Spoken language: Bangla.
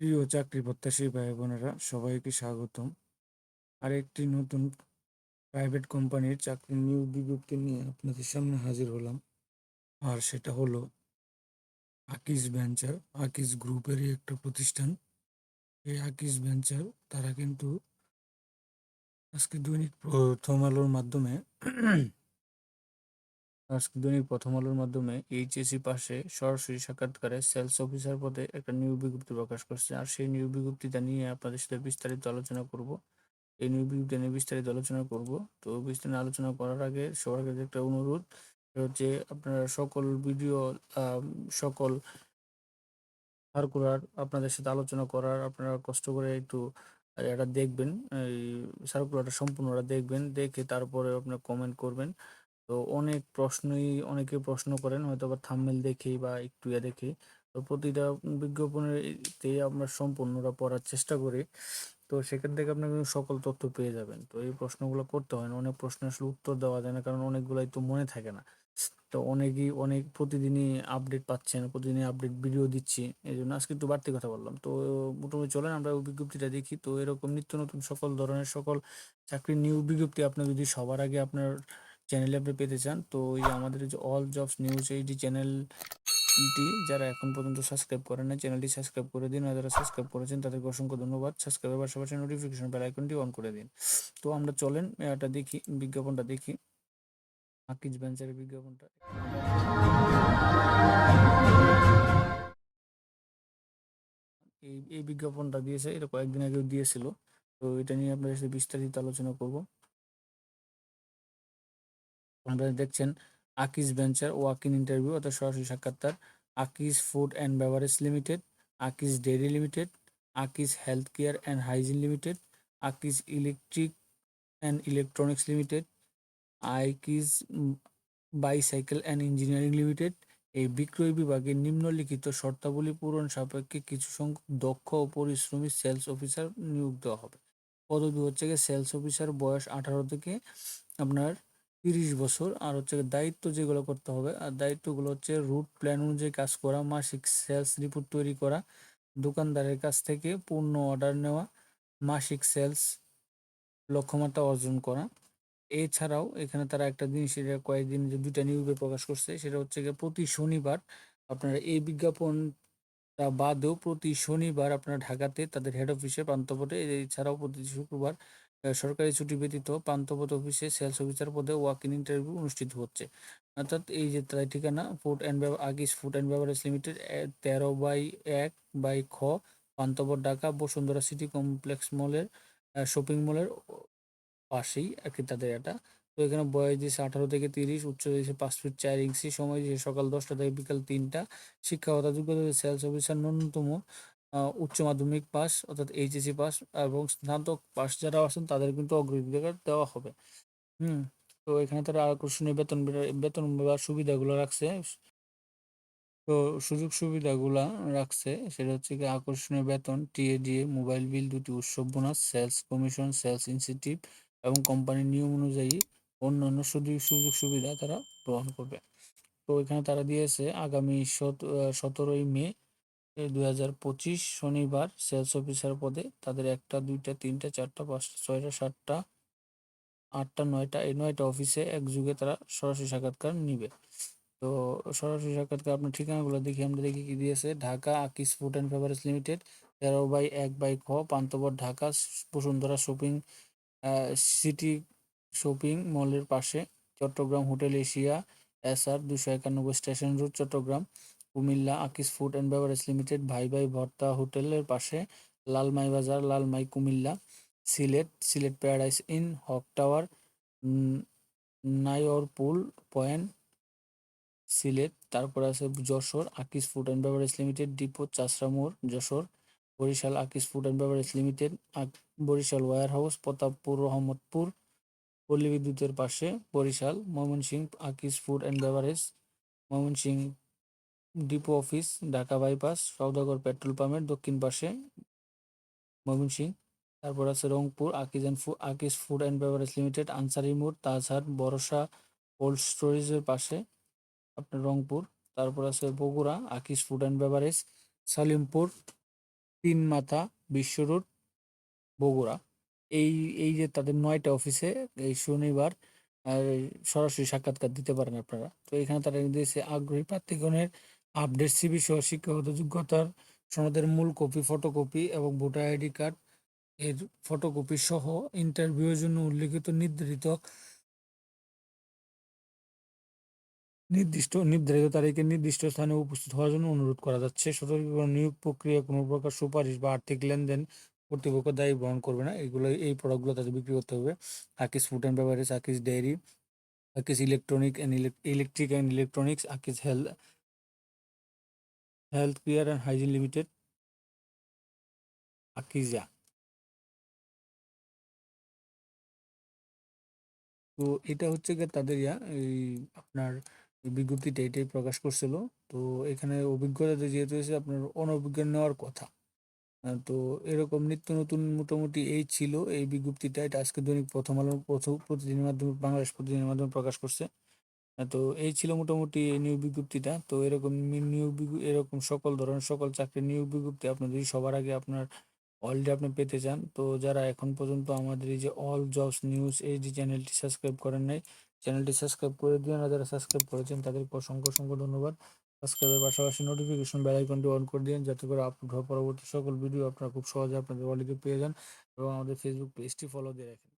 প্রিয় চাকরি প্রত্যাশী ভাই বোনেরা সবাইকে স্বাগতম। আরেকটি নতুন প্রাইভেট কোম্পানির চাকরির নিয়োগ বিজ্ঞপ্তি নিয়ে আপনাদের সামনে হাজির হলাম। আর সেটা হলো আকিস ভেঞ্চার আকিস গ্রুপেরই একটা প্রতিষ্ঠান। এই আকিস ভেঞ্চার তারা কিন্তু আজকে দৈনিক প্রথম আলোর মাধ্যমে দৈনিক প্রথম আলোর মাধ্যমে এইচএসি পাশে সরাসরি সাক্ষাৎকারে সেলস অফিসার পদে একটা নিয়োগ বিজ্ঞপ্তি প্রকাশ করছে। আর সেই নিয়োগ বিজ্ঞপ্তিটা নিয়ে আপনাদের সাথে বিস্তারিত আলোচনা করব। এই নিয়োগ বিজ্ঞপ্তি নিয়ে বিস্তারিত আলোচনা করব। তো বিস্তারিত আলোচনা করার আগে সবার কাছে একটা অনুরোধ হচ্ছে আপনারা সকল ভিডিও সকল সার্কুলার আপনাদের সাথে আলোচনা করার আপনারা কষ্ট করে একটু এটা দেখবেন, এই সার্কুলারটা সম্পূর্ণটা দেখবেন, দেখে তারপরে আপনার কমেন্ট করবেন। তো অনেক প্রশ্নই, অনেকে প্রশ্ন করেন হয়তো বা থাম্বনেল দেখেই বা একটু ইয়ে দেখে তো প্রতিটা বিজ্ঞাপনের তে আমরা সম্পূর্ণটা পড়ার চেষ্টা করি। তো সেখান থেকে আপনার কিন্তু সকল তথ্য পেয়ে যাবেন। তো এই প্রশ্নগুলো করতে হয় না, অনেক প্রশ্ন আসলে উত্তর দেওয়া যায় না, কারণ অনেকগুলাই তো মনে থাকে না। তো অনেকেই, অনেক প্রতিদিনই আপডেট পাচ্ছেন, প্রতিদিনই আপডেট ভিডিও দিচ্ছি এই জন্য আজকে একটু বাড়তি কথা বললাম। তো মোটামুটি চলেন, আমরা ওই বিজ্ঞপ্তিটা দেখি। তো এরকম নিত্য নতুন সকল ধরনের, সকল চাকরির নিয়োগ বিজ্ঞপ্তি আপনার যদি সবার আগে আপনার চ্যানেলে আপনি পেতে চান। তো এই আমাদের যে অল জবস নিউজ এইটি চ্যানেলটি যারা এখন পর্যন্ত সাবস্ক্রাইব করেন না চ্যানেলটি সাবস্ক্রাইব করে দিন। আর যারা সাবস্ক্রাইব করেছেন, তাদেরকে অসংখ্য ধন্যবাদ। সাবস্ক্রাইবের পাশাপাশি নোটিফিকেশন বেল আইকনটি অন করে দিন। তো আমরা চলেন, এটা দেখি, বিজ্ঞাপনটা দেখি। আকিজ বেঞ্চারের বিজ্ঞাপনটা এই এই বিজ্ঞাপনটা দিয়েছে, এটা কয়েকদিন আগেও দিয়েছিল। তো এটা নিয়ে আপনাদের সাথে বিস্তারিত আলোচনা করব। আপনারা দেখছেন Akij venture walk in interview অর্থাৎ সরাসরি সাক্ষাৎকার Akij food and beverage limited Akij dairy limited Akij health care and hygiene limited Akij electric and electronics limited Akij bicycle and engineering limited এই বিক্রয় বিভাগে নিম্নলিখিত শর্তাবলী পূরণ সাপেক্ষে কিছু সংখ্যক দক্ষ ও পরিশ্রমী সেলস অফিসার নিয়োগ দেওয়া হবে। পদবি হচ্ছে গিয়ে সেলস অফিসার বয়স আঠারো থেকে আপনার তিরিশ বছর, আর হচ্ছে দায়িত্ব যেগুলো করতে হবে, আর দায়িত্বগুলো হচ্ছে রুট প্ল্যান অনুযায়ী কাজ করা, মাসিক সেলস রিপোর্ট তৈরি করা, দোকানদারের কাছ থেকে পূর্ণ অর্ডার নেওয়া, মাসিক সেলস লক্ষ্যমাত্রা অর্জন করা। এছাড়াও এখানে তারা একটা জিনিস এটা কয়েকদিন যে দুইটা নিয়োগে প্রকাশ করছে, সেটা হচ্ছে গিয়ে প্রতি শনিবার আপনারা এই বিজ্ঞাপনটা বাদেও প্রতি শনিবার আপনারা ঢাকাতে তাদের হেড অফিসে প্রান্তপটে, এছাড়াও প্রতি শুক্রবার সরকারি ছুটি ব্যতীত প্রান্তপট অফিসে সেলস অফিসার পদে ওয়াক ইন ইন্টারভিউ অনুষ্ঠিত হচ্ছে। অর্থাৎ এই যে তার ঠিকানা food and Akij food and beverage limited তেরো বাই এক বাই খ পান্তপট ঢাকা, বসুন্ধরা সিটি কমপ্লেক্স মলের শপিং মলের পাশেই আর কি তাদের এটা। তো এখানে বয়স দিয়েছে আঠারো থেকে তিরিশ, উচ্চ দিয়েছে পাঁচ ফিট চার ইঞ্চি সময় দিয়েছে সকাল দশটা থেকে বিকাল তিনটা। শিক্ষাগত যোগ্যতা সেলস অফিসার ন্যূনতম উচ্চ মাধ্যমিক পাস, অর্থাৎ এইচএসসি পাস এবং স্নাতক পাস যারা আছেন, তাদের কিন্তু অগ্রাধিকার দেওয়া হবে। হুম, তো এখানে তারা আকর্ষণীয় বেতন বেতন বা সুবিধাগুলো রাখছে। তো সুযোগ সুবিধাগুলা রাখছে, সেটা হচ্ছে কি আকর্ষণীয় বেতন, টিএডিএ, মোবাইল বিল দুটি উৎসব bonus, sales commission, sales incentive এবং কোম্পানির নিয়ম অনুযায়ী অন্যান্য সুযোগ সুযোগ সুবিধা তারা গ্রহণ করবে। তো এখানে তারা দিয়েছে আগামী সতেরোই মে দুই হাজার পঁচিশ শনিবার সেলস অফিসার পদে তাদের একটা, দুইটা, তিনটা, চারটা, পাঁচটা, ছয়টা, সাতটা, আটটা, নয়টা এই নয়টা অফিসে এক যুগে তারা সরাসরি সাক্ষাৎকার নিবে। তো সরাসরি সাক্ষাৎকার আপনার ঠিকানাগুলো দেখি, আমরা দেখি কি দিয়েছে। Dhaka Akij food and beverage limited তেরো বাই এক বাই খ Panthapath Dhaka, Bashundhara shopping city shopping মলের পাশে, Chittagong hotel Asia, S R দুশো একানব্বই স্টেশন রোড, চট্টগ্রাম। কুমিল্লা আকিস ফুড অ্যান্ড বেভারেজ লিমিটেড ভাই ভাই ভর্তা হোটেলের পাশে Lalmai Bazar, Lalmai Comilla, Sylhet Sylhet paradise inn, Haque tower Nayorpul point, Sylhet, তারপর আছে Jessore Akij food and beverage limited, depot, Chashra মোড়, Jessore, Barisal Akij food and beverage limited Barisal warehouse Pratappur, Rahmatpur, পল্লী বিদ্যুতের পাশে Barisal, Mymensingh Akij food and beverage, Mymensingh depot office, Dhaka bypass Saudagar petrol পাম্পের দক্ষিণ পাশে ময়মনসিংহ। তারপর আছে রংপুর, আকিজ অ্যান্ড ফু Akij food and beverage limited, Ansari মোড়, তাজহাট, বরসা, কোল্ড স্টোরেজের পাশে আপনার রংপুর। তারপর আছে বগুড়া আকিস ফুড অ্যান্ড বেভারেজ, সালিমপুর তিন মাথা বিশ্ব রোড, বগুড়া। এই এই যে তাদের নয়টা অফিসে এই শনিবার সরাসরি সাক্ষাৎকার দিতে পারেন আপনারা। তো এখানে তারা দিয়েছে আগ্রহী প্রার্থীগণের আপডেট সিবি সহ শিক্ষাগত যোগ্যতার সনদের মূল কপি ফটোকপি এবং ভোটার আইডি কার্ড এর ফটোকপি সহ ইন্টারভিউয়ের জন্য উল্লেখিত নির্ধারিত, নির্দিষ্ট, নির্ধারিত তারিখে নির্দিষ্ট স্থানে উপস্থিত হওয়ার জন্য অনুরোধ করা যাচ্ছে। সতর্কীকরণ নিয়োগ প্রক্রিয়া কোনো প্রকার সুপারিশ বা আর্থিক লেনদেন কর্তৃপক্ষ দায়ী বহন করবে না। এগুলো, এই প্রোডাক্টগুলো তাদের বিক্রি করতে হবে। Akij food and beverage Akij dairy Akij electronic and electric and electronics Akij health health care and hygiene limited আকিজা তো এটা হচ্ছে গিয়ে তাদের ইয়া, এই আপনার বিজ্ঞপ্তিটা এটাই প্রকাশ করছিল। তো এখানে অভিজ্ঞতা যেহেতু হয়েছে আপনার অনভিজ্ঞ নেওয়ার কথা তো এরকম নিত্য নতুন মোটামুটি এই ছিল এই বিজ্ঞপ্তিটা। এটা আজকে দৈনিক প্রথম আলো প্রথম প্রতিদিনের মাধ্যমে, বাংলাদেশ প্রতিদিনের মাধ্যমে প্রকাশ করছে। তো এই ছিল মোটামুটি এই নিয়োগ বিজ্ঞপ্তিটা। তো এরকম নিয়োগ এরকম সকল ধরনের, সকল চাকরির নিয়োগ বিজ্ঞপ্তি আপনার যদি সবার আগে আপনার অলরেডি আপনি পেতে চান। তো যারা এখন পর্যন্ত আমাদের এই যে অল জবস নিউজ এইচডি চ্যানেলটি সাবস্ক্রাইব করেন নাই, চ্যানেলটি সাবস্ক্রাইব করে দিন আর যারা সাবস্ক্রাইব করেছেন তাদেরকে অসংখ্য অসংখ্য ধন্যবাদ। সাবস্ক্রাইবের পাশাপাশি নোটিফিকেশন বেল আইকনটি অন করে দিন যাতে করে আপলোড হওয়া পরবর্তী সকল ভিডিও আপনারা খুব সহজে আপনাদের অলরেডি পেয়ে যান এবং আমাদের ফেসবুক পেজটি ফলো দিয়ে রাখেন।